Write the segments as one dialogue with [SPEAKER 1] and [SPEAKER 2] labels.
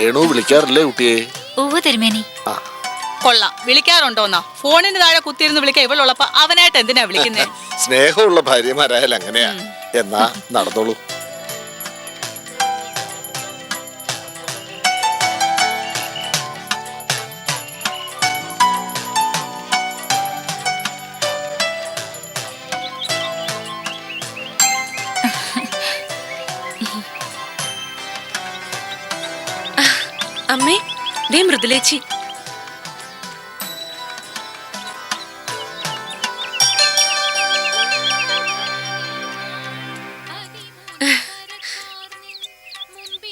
[SPEAKER 1] വേണു വിളിക്കാറില്ലേ കുട്ടിയെ?
[SPEAKER 2] ഉവ്വ് തിരുമേനി.
[SPEAKER 1] ആ.
[SPEAKER 3] കൊള്ളാം. വിളിക്കാറുണ്ടോന്നാ? ഫോണിന് താഴെ കുത്തിയിരുന്ന് വിളിക്കാൻ ഇവളുള്ളപ്പോ അവനായിട്ട് എന്തിനാ വിളിക്കുന്നേ?
[SPEAKER 1] സ്നേഹമുള്ള ഭാര്യമാരായാലും അങ്ങനെയാ. എന്നാ നടന്നോളൂ.
[SPEAKER 4] അമ്മേ ദേ മൃദുലേച്ചി.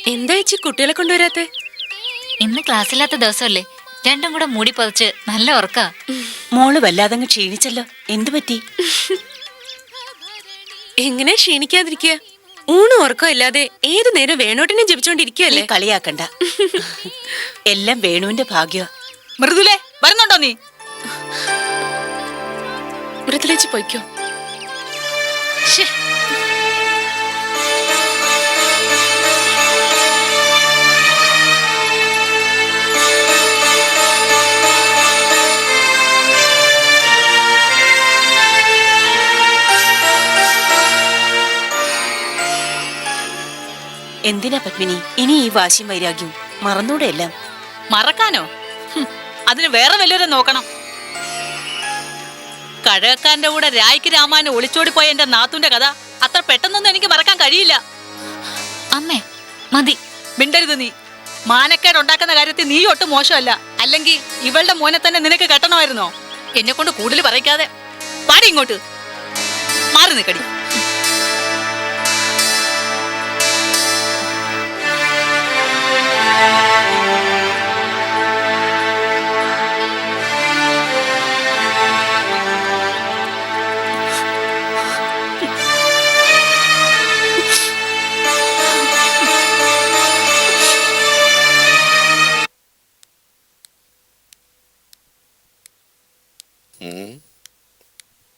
[SPEAKER 4] എന്താ ചേച്ചി കുട്ടികളെ കൊണ്ടുവരാത്തെ?
[SPEAKER 2] ഇന്ന് ക്ലാസ്സില്ലാത്ത ദിവസമല്ലേ? രണ്ടും കൂടെ മൂടി പതിച്ച് നല്ല ഉറക്ക.
[SPEAKER 5] മോൾ വല്ലാതെ ക്ഷീണിച്ചല്ലോ. എന്തു പറ്റി?
[SPEAKER 4] എങ്ങനെ ക്ഷീണിക്കാതിരിക്കുക? ഊണും ഉറക്കം ഇല്ലാതെ ഏതു നേരം വേണോട്ടിനെ
[SPEAKER 5] ജപിച്ചോണ്ടിരിക്കല്ലേ
[SPEAKER 4] ജപിച്ചോണ്ടിരിക്കുകയല്ലേ
[SPEAKER 5] കളിയാക്കണ്ട. എല്ലാം വേണുവിന്റെ ഭാഗ്യ
[SPEAKER 3] മൃദുലേ വരുന്നുണ്ടോ നീ?
[SPEAKER 4] മൃദുലേച്ച് പൊയ്ക്കോ.
[SPEAKER 3] ശ്ശേ,
[SPEAKER 5] എന്തിനാ പത്മിനി? ഇനി ഈ വാശിയും വൈരാഗ്യവും മറന്നൂടെ എല്ലാം.
[SPEAKER 3] മറക്കാനോ? അതിന് വേറെ വല്ലവരും നോക്കണം. കഴകക്കാരന്റെ കൂടെ രായ്ക്ക് ഒളിച്ചോടി പോയ എന്റെ നാത്തുന്റെ കഥ അത്ര പെട്ടെന്നൊന്നും എനിക്ക് മറക്കാൻ കഴിയില്ല.
[SPEAKER 2] അമ്മേ മതി.
[SPEAKER 3] മിണ്ടരുത് നീ. മാനക്കേട് ഉണ്ടാക്കുന്ന കാര്യത്തിൽ നീ ഒട്ടും മോശമല്ല. അല്ലെങ്കിൽ ഇവളുടെ മോനെ തന്നെ നിനക്ക് കെട്ടണമായിരുന്നോ? എന്നെ കൊണ്ട് കൂടുതൽ പറയിക്കാതെ. പാടി ഇങ്ങോട്ട്. മാറി നിക്കടി.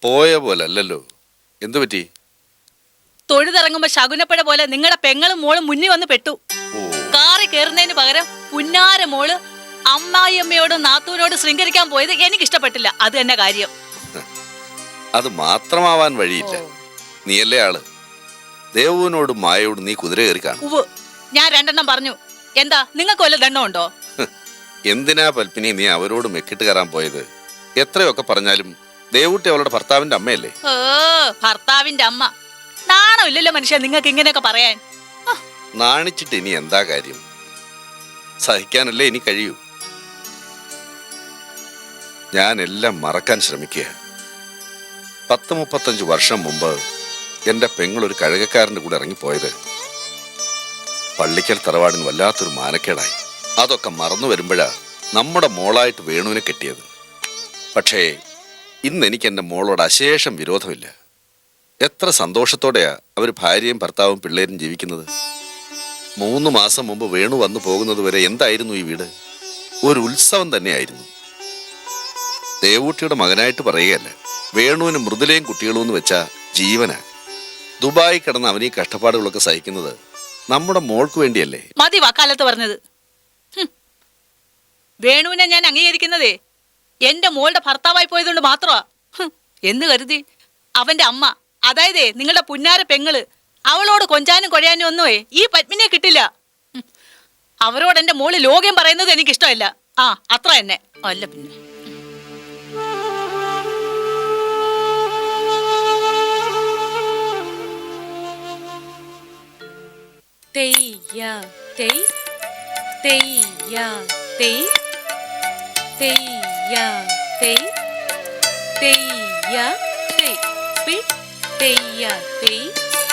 [SPEAKER 1] പോയ പോലെ അല്ലല്ലോ. എന്തു പറ്റി?
[SPEAKER 3] തൊഴുതിറങ്ങുമ്പോ ശകുനപ്പഴ പോലെ നിങ്ങളുടെ പെങ്ങളും മോളും മുന്നിൽ വന്ന് പെട്ടു. കയറുന്നതിന് പകരം പുന്നാര മോൾ അമ്മായിയമ്മയോട് നാത്തൂനോട് ശൃംഗരിക്കാൻ പോയത് എനിക്ക് ഇഷ്ടപ്പെട്ടില്ല അത് തന്നെ കാര്യം.
[SPEAKER 1] അത് മാത്രമാവാൻ വഴിയില്ല. നീയല്ലേ ആൾ? ദേവുവിനോടും മായയോടും നീ കുതിര കയറി കാണും.
[SPEAKER 3] ഞാൻ രണ്ടെണ്ണം പറഞ്ഞു. എന്താ നിങ്ങൾക്ക് വല്ല ദണ്ണം ഉണ്ടോ?
[SPEAKER 1] എന്തിനാ പൽപ്പിനി നീ അവരോട് മെക്കിട്ട് കയറാൻ പോയത്? എത്രയൊക്കെ പറഞ്ഞാലും ദേവുട്ടി അവളുടെ ഭർത്താവിന്റെ അമ്മയല്ലേ?
[SPEAKER 3] ഓ ഭർത്താവിന്റെ അമ്മ. നാണമില്ലല്ലോ മനുഷ്യ നിങ്ങൾക്ക് ഇങ്ങനെയൊക്കെ പറയാൻ.
[SPEAKER 1] നാണിച്ചിട്ട് ഇനി എന്താ കാര്യം? സഹിക്കാനല്ലേ ഇനി കഴിയൂ. എല്ലാം മറക്കാൻ ശ്രമിക്കുക. പത്ത് മുപ്പത്തഞ്ച് വർഷം മുമ്പ് എന്റെ പെങ്ങൾ ഒരു കഴുകക്കാരന്റെ കൂടെ ഇറങ്ങിപ്പോയത്. പള്ളിക്കൽ തറവാടിന് വല്ലാത്തൊരു മാനക്കേടായി. അതൊക്കെ മറന്നു വരുമ്പോഴാ നമ്മുടെ മോളായിട്ട് വേണുവിനെ കെട്ടിയത്. പക്ഷേ ഇന്ന് എനിക്ക് എന്റെ മോളോട് അശേഷം വിരോധമില്ല. എത്ര സന്തോഷത്തോടെയാ അവർ ഭാര്യയും ഭർത്താവും പിള്ളേരും ജീവിക്കുന്നത്. മൂന്ന് മാസം മുമ്പ് വേണു വന്നു പോകുന്നത് വരെ എന്തായിരുന്നു ഈ വീട്? ഒരു ഉത്സവം തന്നെയായിരുന്നു. ദേവൂട്ടിയുടെ മകനായിട്ട് പറയുകയല്ല വേണുവിന് മൃദുലയും കുട്ടികളും എന്ന് വെച്ചാൽ ജീവന. ദുബായി കിടന്ന് അവനീ കഷ്ടപ്പാടുകളൊക്കെ സഹിക്കുന്നത് നമ്മുടെ മോൾക്ക് വേണ്ടിയല്ലേ?
[SPEAKER 3] മതി വാക്കാലത്ത് പറഞ്ഞത്. വേണുവിനെ ഞാൻ അംഗീകരിക്കുന്നതേ എന്റെ മോളുടെ ഭർത്താവായി പോയതുകൊണ്ട് മാത്രമാ. എന്ന് കരുതി അവന്റെ അമ്മ അതായത് നിങ്ങളുടെ പുന്നാര പെങ്ങൾ അവളോട് കൊഞ്ചാനും കൊഴയാനും ഒന്നുമേ ഈ പത്മിനെ കിട്ടില്ല. അവരോട് എന്റെ മോൾ ലോകം പറയുന്നത് എനിക്ക് ഇഷ്ടമല്ല ആ അത്ര തന്നെ. അല്ല പിന്നെ.
[SPEAKER 4] തെയ്യ തെയ് തെയ്യ തെയ് തെയ്യ തെയ് തെയ്യ തെയ് തെയ്യ തെയ്.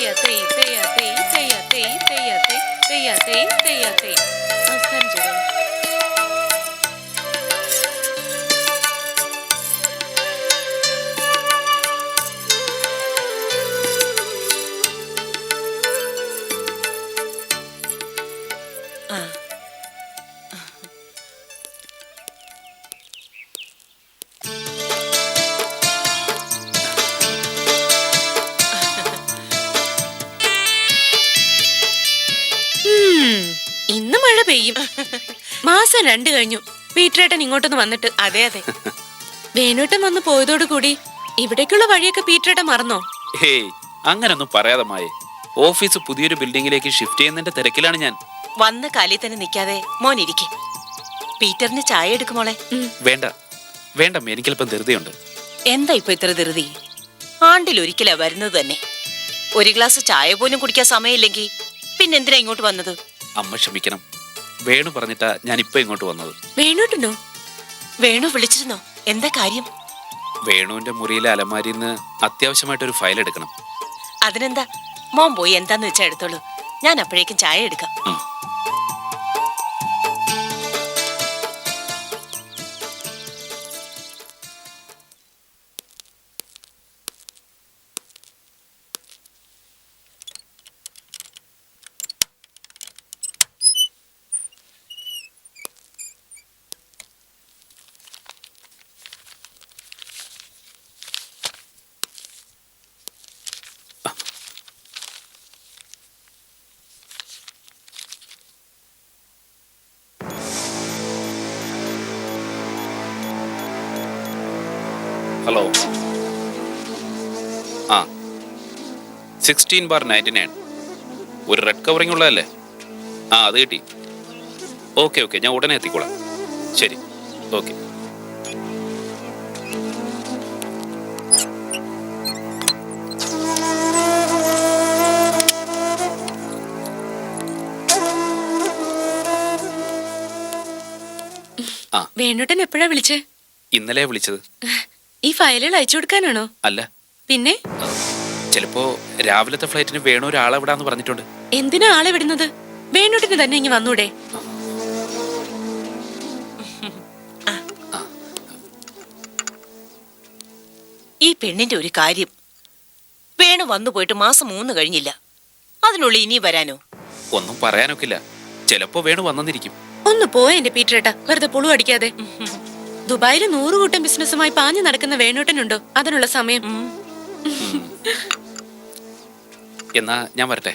[SPEAKER 4] பெயத்தை பெயத்தை பெயத்தை பெயத்தை பெயத்தை பெயத்தை அஸ்தஞ்சகம் ചെയ്യും മാസം രണ്ട് കഴിഞ്ഞു. പീറ്ററേട്ടൻ ഇങ്ങോട്ടൊന്ന് വന്നിട്ട്.
[SPEAKER 5] അതെ അതെ.
[SPEAKER 4] വേണുട്ടൻ വന്ന് പോയതോടുകൂടി ഇവിടേക്കുള്ള വഴിയൊക്കെ പീറ്ററേട്ടൻ മറന്നോ?
[SPEAKER 6] ഹേയ് അങ്ങനൊന്നും പറയാതെ മായേ. ഓഫീസ് പുതിയൊരു ബിൽഡിംഗിലേക്ക് ഷിഫ്റ്റ് ചെയ്യുന്നതിന്റെ തിരക്കിലാണ് ഞാൻ.
[SPEAKER 5] വന്ന കാലിൽ തന്നെ നിൽക്കാതെ മോൻ ഇരിക്കെ. പീറ്ററിന് ചായ എടുക്കുമോളെ
[SPEAKER 6] വേണ്ട. വേണ്ട എനിക്കല്പം ധൃതിയുണ്ട്.
[SPEAKER 5] എന്താ ഇപ്പൊ ഇത്ര ധൃതി? ആണ്ടിൽ ഒരിക്കലാ വരുന്നത് തന്നെ. ഒരു ഗ്ലാസ് ചായ പോലും കുടിക്കാൻ സമയമില്ലെങ്കിൽ പിന്നെന്തിനാ ഇങ്ങോട്ട് വന്നത്?
[SPEAKER 6] അമ്മ ക്ഷമിക്കണം. വേണു പറഞ്ഞിട്ടാ ഞാൻ ഇപ്പൊ ഇങ്ങോട്ട് വന്നത്.
[SPEAKER 4] വേണുട്ടനോ
[SPEAKER 5] വേണു വിളിച്ചിരുന്നോ? എന്താ കാര്യം?
[SPEAKER 6] വേണുവിന്റെ മുറിയിലെ അലമാരിയിൽ നിന്ന് അത്യാവശ്യമായിട്ടൊരു ഫയൽ എടുക്കണം.
[SPEAKER 5] അതിനെന്താ? മോൻ പോയി എന്താന്ന് വെച്ചാ എടുത്തോളൂ. ഞാൻ അപ്പോഴേക്കും ചായ എടുക്കാം.
[SPEAKER 6] ഹലോ ആ. സിക്സ്റ്റീൻ ബാർ നയന്റി നയൻ ഒരു റെഡ് കവറിംഗ് ഉള്ളതല്ലേ? ആ അത് കിട്ടി. ഓക്കെ ഓക്കെ ഞാൻ ഉടനെ എത്തിക്കോളാം. ശരി. ഓക്കെ
[SPEAKER 4] വേണുട്ടൻ എപ്പോഴാ വിളിച്ചേ?
[SPEAKER 6] ഇന്നലെ വിളിച്ചത്.
[SPEAKER 4] ഈ ഫയലുകൾ അയച്ചു കൊടുക്കാനാണോ?
[SPEAKER 6] അല്ല.
[SPEAKER 4] പിന്നെ?
[SPEAKER 6] ചിലപ്പോ രാവിലത്തെ ഫ്ലൈറ്റിന് വേണോ ഒരാളെ വിടാന്ന് പറഞ്ഞിട്ടുണ്ട്.
[SPEAKER 4] എന്തിനാ ആളെ വിടുന്നത്? വേണുട്ടിന് തന്നെ ഇങ്ങി വന്നൂടെ.
[SPEAKER 5] ഈ പെണ്ണിന്റെ ഒരു കാര്യം. വേണു വന്നു പോയിട്ട് മാസം മൂന്ന് കഴിഞ്ഞില്ല. അതിനുള്ളിൽ ഇനി വരാനോ?
[SPEAKER 6] ഒന്നും പറയാനൊക്കില്ല. ചിലപ്പോ വേണു വന്നെന്നിരിക്കും
[SPEAKER 4] ഒന്ന് പോയ എന്റെ പീറ്ററേട്ട. വെറുതെ പുളു അടിക്കാതെ. ദുബായിൽ നൂറുകൂട്ടം ബിസിനസ്സുമായി പാഞ്ഞു നടക്കുന്ന വേണോട്ടനുണ്ടോ? അതിനുള്ള സമയം.
[SPEAKER 6] എന്നാ ഞാൻ വരട്ടെ.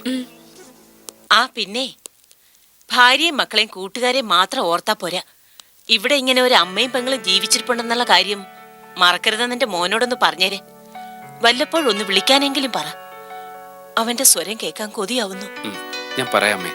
[SPEAKER 5] ആ പിന്നെ. ഭാര്യയും മക്കളെയും കൂട്ടുകാരെയും മാത്രം ഓർത്താ പോരാ. ഇവിടെ ഇങ്ങനെ ഒരു അമ്മയും പെങ്ങളും ജീവിച്ചിരിപ്പുണ്ടെന്നുള്ള കാര്യം മറക്കരുതെന്ന് എന്റെ മോനോടൊന്ന് പറഞ്ഞേരെ. വല്ലപ്പോഴൊന്ന് വിളിക്കാനെങ്കിലും പറ. അവന്റെ സ്വരം കേൾക്കാൻ കൊതിയാവുന്നു.
[SPEAKER 6] ഞാൻ പറയാമേ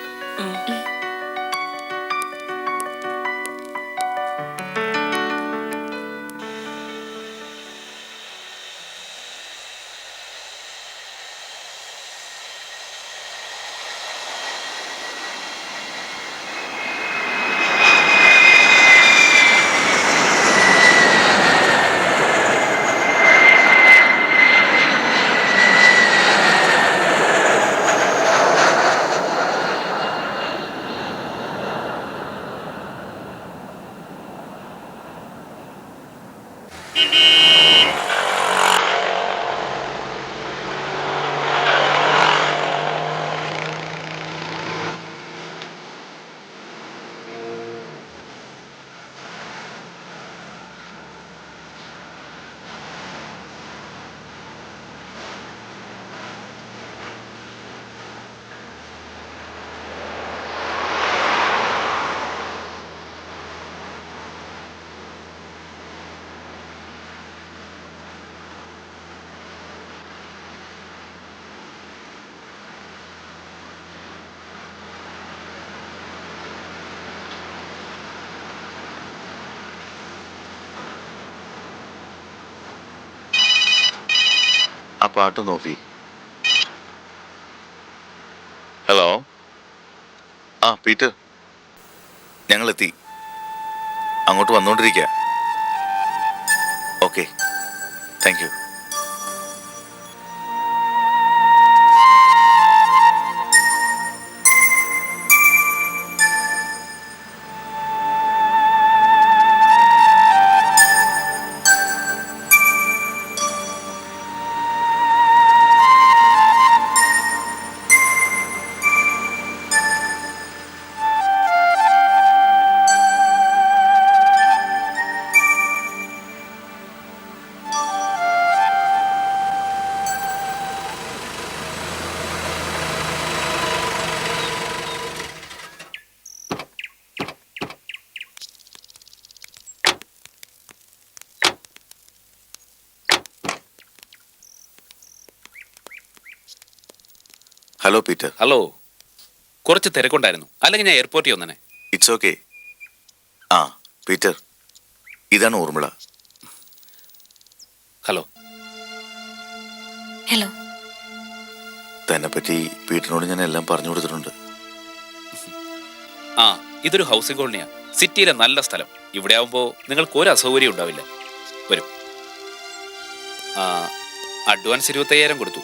[SPEAKER 7] ആ പാട്ട് നോക്കി. ഹലോ? ആ പീറ്റർ. ഞങ്ങൾ എത്തി അങ്ങോട്ട് വന്നുകൊണ്ടിരിക്കുക okay. Thank you. Hello Peter
[SPEAKER 6] hello കുറച്ച് തിരക്കുണ്ടായിരുന്നു. അല്ലെങ്കിൽ ഞാൻ എയർപോർട്ടിൽ വന്നനെ.
[SPEAKER 7] ഇറ്റ്സ് ഓക്കെ ആ പീറ്റർ ഇതാണ് ഊർമിള.
[SPEAKER 6] ഹലോ
[SPEAKER 2] ഹലോ
[SPEAKER 7] തന്നെ പറ്റി പീറ്ററിനോട് ഞാൻ എല്ലാം പറഞ്ഞു കൊടുത്തിട്ടുണ്ട്.
[SPEAKER 6] ആ ഇതൊരു ഹൗസിംഗ് കോളനിയാ സിറ്റിയിലെ നല്ല സ്ഥലം. ഇവിടെ ആവുമ്പോൾ നിങ്ങൾക്ക് ഒരു അസൗകര്യം ഉണ്ടാവില്ല. വരും. അഡ്വാൻസ് ഇരുപത്തയ്യായിരം കൊടുത്തു.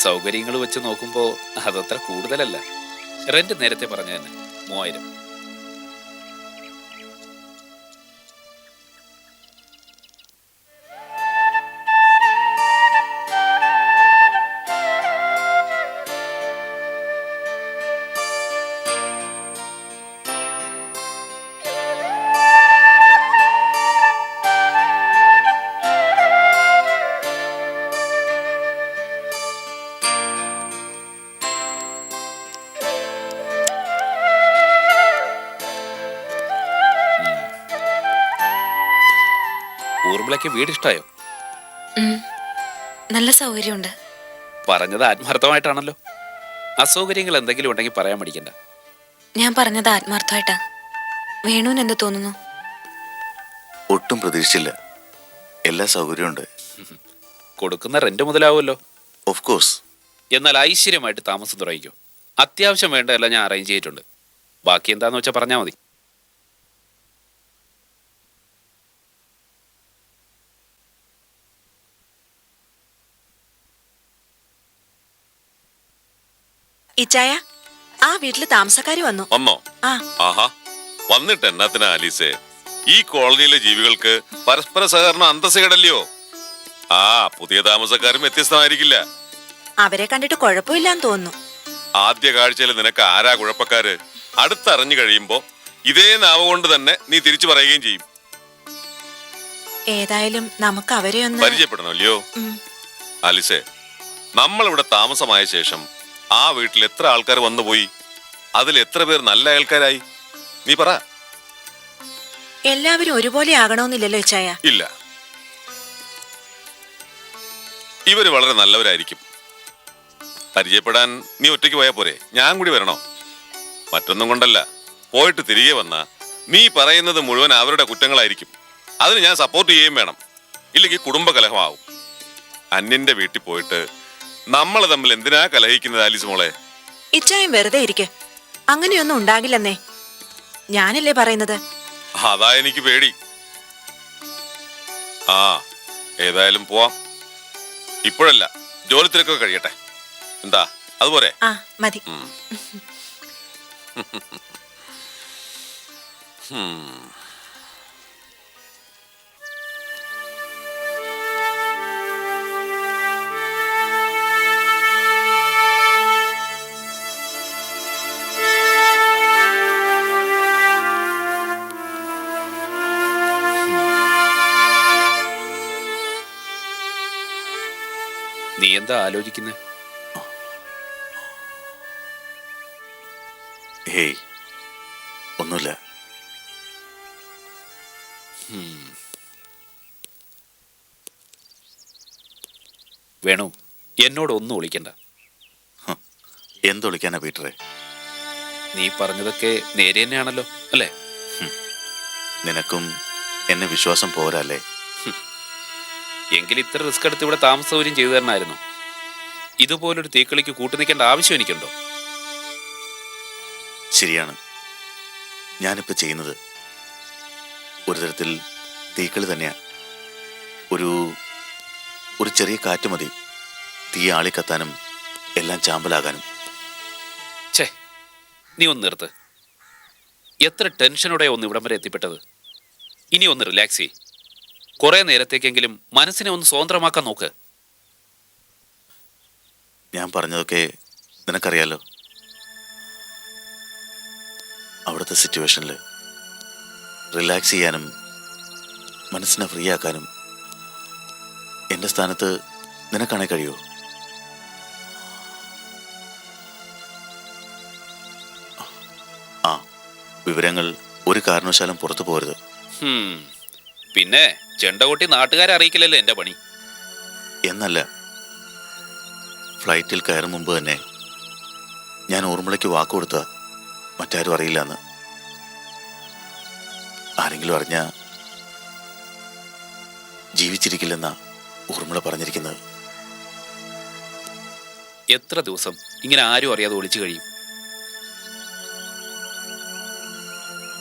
[SPEAKER 6] സൗകര്യങ്ങൾ വെച്ച് നോക്കുമ്പോൾ അതത്ര കൂടുതലല്ല. റെന്റ് നേരത്തെ പറഞ്ഞു തന്നെ മൂവായിരം. ഊർമിളയ്ക്ക് വീട് ഇഷ്ടായോ
[SPEAKER 2] നല്ല സൗകര്യമുണ്ട്.
[SPEAKER 6] പറഞ്ഞത് ആത്മാർത്ഥമായിട്ടാണല്ലോ. അസൗകര്യങ്ങൾ എന്തെങ്കിലും ഉണ്ടെങ്കിൽ പറയാൻ മടിക്കണ്ട.
[SPEAKER 2] ഞാൻ പറഞ്ഞത് ആത്മാർത്ഥമായിട്ടാ. വേണുവിന് എന്ത് തോന്നുന്നു?
[SPEAKER 7] ഒട്ടും പ്രതീക്ഷിച്ചില്ല. എല്ലാ സൗകര്യമുണ്ട്
[SPEAKER 6] കൊടുക്കുന്ന റെന്റ് മുതലാവുമല്ലോ.
[SPEAKER 7] ഓഫ് കോഴ്സ്
[SPEAKER 6] എന്നാൽ ഐശ്വര്യമായിട്ട് താമസം തുടങ്ങിക്കോ. അത്യാവശ്യം വേണ്ടതെല്ലാം ഞാൻ അറേഞ്ച് ചെയ്തിട്ടുണ്ട്. ബാക്കി എന്താന്ന് വെച്ചാൽ പറഞ്ഞാൽ മതി.
[SPEAKER 4] ഇച്ചായ ആ വീട്ടിൽ താമസക്കാര് വന്നു.
[SPEAKER 8] വന്നോ?
[SPEAKER 4] ആ.
[SPEAKER 8] ആഹാ. വന്നിട്ട് എന്നാത്തിനാ ആലീസേ ഈ കോളനിയിലെ ജീവികൾക്ക് പരസ്പര സഹകരണം അന്തസ്സേടല്ലയോ? ആ പുതിയ താമസക്കാരും വ്യത്യസ്തമായിരിക്കില്ല.
[SPEAKER 4] അവരെ കണ്ടിട്ട് കുഴപ്പമില്ലാന്ന് തോന്നുന്നു.
[SPEAKER 8] ആദ്യ കാഴ്ചയിൽ നിനക്ക് ആരാ കുഴപ്പക്കാര്? അടുത്തറിഞ്ഞു കഴിയുമ്പോ ഇതേ നാവ് കൊണ്ട് തന്നെ നീ തിരിച്ചു പറയുകയും ചെയ്യും.
[SPEAKER 4] ഏതായാലും നമുക്ക് അവരെ ഒന്ന്
[SPEAKER 8] പരിചയപ്പെടണല്ലോ
[SPEAKER 4] ഉം.
[SPEAKER 8] ആലിസേ നമ്മളിവിടെ താമസമായ ശേഷം ആ വീട്ടിൽ എത്ര ആൾക്കാർ വന്നുപോയി അതിൽ എത്ര പേർ നല്ല ആൾക്കാരായി നീ പറ.
[SPEAKER 4] എല്ലാവരും ഒരുപോലെ ആകണമെന്നില്ലല്ലോ ഇച്ചായ.
[SPEAKER 8] ഇല്ല. ഇവർ വളരെ നല്ലവരായിരിക്കും. പരിചയപ്പെടാൻ നീ ഒറ്റയ്ക്ക് പോയാ പോരെ. ഞാൻ കൂടി വരണോ? മറ്റൊന്നും കൊണ്ടല്ല. പോയിട്ട് തിരികെ വന്ന നീ പറയുന്നത് മുഴുവൻ അവരുടെ കുറ്റങ്ങളായിരിക്കും. അതിന് ഞാൻ സപ്പോർട്ട് ചെയ്യുകയും വേണം. ഇല്ലെങ്കിൽ കുടുംബ കലഹമാവും അന്യന്റെ വീട്ടിൽ പോയിട്ട് നമ്മൾ തമ്മിൽ എന്തിനാ കലഹിക്കുന്നത് ആലിസ് മോളെ?
[SPEAKER 4] ഇച്ചായും വെറുതെ ഇരിക്കെ. അങ്ങനെയൊന്നും ഉണ്ടാകില്ലെന്നേ. ഞാനല്ലേ പറയുന്നത്?
[SPEAKER 8] അതാ എനിക്ക് പേടി. ആ ഏതായാലും പോവാം. ഇപ്പോഴല്ല ജോലി തിരക്കൊക്കെ കഴിയട്ടെ. എന്താ അതുപോലെ
[SPEAKER 4] ആ മതി.
[SPEAKER 8] ഉം.
[SPEAKER 6] എന്താ ആലോചിക്കുന്നത്
[SPEAKER 7] ഹേയ് ഒന്നുമില്ല.
[SPEAKER 6] വേണു എന്നോട് ഒന്നും വിളിക്കണ്ട
[SPEAKER 7] എന്തൊളിക്കാനാ പീറ്ററെ?
[SPEAKER 6] നീ പറഞ്ഞതൊക്കെ നേരെ തന്നെയാണല്ലോ അല്ലേ?
[SPEAKER 7] നിനക്കും എന്നെ വിശ്വാസം പോരാ അല്ലേ
[SPEAKER 6] എങ്കിൽ ഇത്ര റിസ്ക് എടുത്ത് ഇവിടെ താമസ സൗകര്യം ചെയ്തു തരണമായിരുന്നു ഇതുപോലൊരു തീക്കളിക്ക് കൂട്ടു നിൽക്കേണ്ട ആവശ്യം എനിക്കുണ്ടോ?
[SPEAKER 7] ശരിയാണ്. ഞാനിപ്പോൾ ചെയ്യുന്നത് ഒരു തരത്തിൽ തീക്കളി തന്നെയാണ് ഒരു ഒരു ചെറിയ കാറ്റ് മതി. തീ ആളിക്കത്താനും എല്ലാം ചാമ്പലാകാനും.
[SPEAKER 6] ഛേ നീ ഒന്ന് നിർത്ത്. എത്ര ടെൻഷനോടെ ഒന്ന് ഇവിടം വരെ എത്തിപ്പെട്ടത്? ഇനി ഒന്ന് റിലാക്സ് ചെയ് കുറേ നേരത്തേക്കെങ്കിലും മനസ്സിനെ ഒന്ന് സ്വതന്ത്രമാക്കാൻ നോക്ക്.
[SPEAKER 7] ഞാൻ പറഞ്ഞതൊക്കെ നിനക്കറിയാലോ? അവിടുത്തെ സിറ്റുവേഷനിൽ റിലാക്സ് ചെയ്യാനും മനസ്സിനെ ഫ്രീ ആക്കാനും എന്റെ സ്ഥാനത്ത് നിനക്കാണേ കഴിയുമോ ആ വിവരങ്ങൾ ഒരു കാരണവശാലും പുറത്തു പോരുത്.
[SPEAKER 6] പിന്നെ ചെണ്ടകൊട്ടി നാട്ടുകാരെ അറിയിക്കില്ലല്ലോ എന്റെ പണി.
[SPEAKER 7] എന്നല്ല ഫ്ലൈറ്റിൽ കയറും മുമ്പ് തന്നെ ഞാൻ ഓർമ്മളയ്ക്ക് വാക്ക് കൊടുത്ത മറ്റാരും അറിയില്ല എന്ന് ആരെങ്കിലും അറിഞ്ഞ ജീവിച്ചിരിക്കില്ലെന്ന ഊർമിള പറഞ്ഞിരിക്കുന്നത്.
[SPEAKER 6] എത്ര ദിവസം ഇങ്ങനെ ആരും അറിയാതെ ഒളിച്ചു കഴിയും?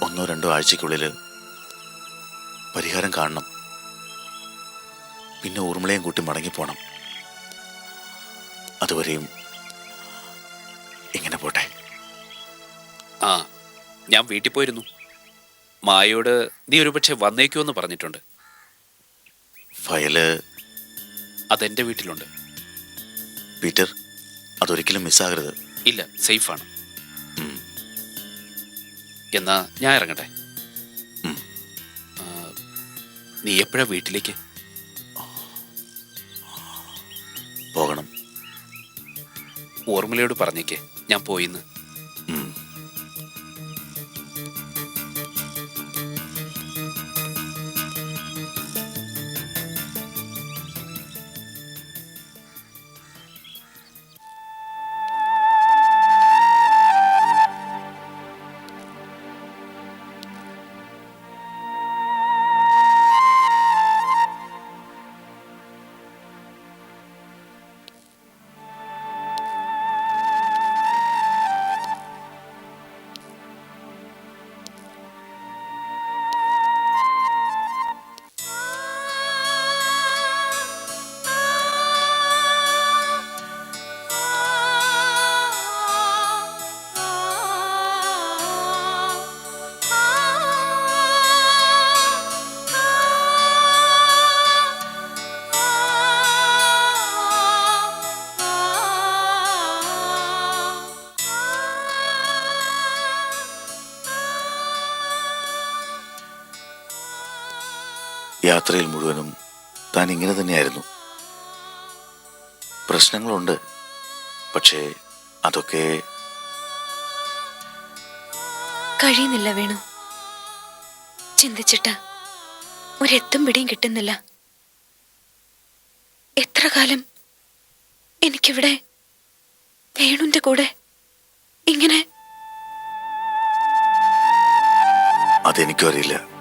[SPEAKER 7] ഒന്നോ രണ്ടോ ആഴ്ചക്കുള്ളിൽ പരിഹാരം കാണണം. പിന്നെ ഊർമിളയും കൂട്ടി മടങ്ങിപ്പോണം. അതുവരെയും ഇങ്ങനെ പോട്ടെ.
[SPEAKER 6] ആ ഞാൻ വീട്ടിൽ പോയിരുന്നു. മായയോട് നീ ഒരുപക്ഷെ വന്നേക്കുമെന്ന് പറഞ്ഞിട്ടുണ്ട്.
[SPEAKER 7] ഫയൽ
[SPEAKER 6] അതെന്റെ വീട്ടിലുണ്ട്.
[SPEAKER 7] പീറ്റർ അതൊരിക്കലും മിസ്സാകരുത്.
[SPEAKER 6] ഇല്ല സേഫാണ്. എന്നാ ഞാൻ ഇറങ്ങട്ടെ. നീ എപ്പോഴാ വീട്ടിലേക്ക്?
[SPEAKER 7] പോകണം.
[SPEAKER 6] ഓർമ്മലയോട് പറഞ്ഞേക്കേ. ഞാൻ പോയിന്ന്.
[SPEAKER 7] യാത്രയിൽ മുഴുവനും താൻ ഇങ്ങനെ തന്നെയായിരുന്നു. പ്രശ്നങ്ങളുണ്ട്. പക്ഷേ അതൊക്കെ
[SPEAKER 4] കഴിയുന്നില്ല വേണു. ചിന്തിച്ചിട്ട് ഒരെത്തും പിടിയും കിട്ടുന്നില്ല. എത്ര കാലം എനിക്കിവിടെ വേണുന്റെ കൂടെ ഇങ്ങനെ
[SPEAKER 7] അതെനിക്കും അറിയില്ല.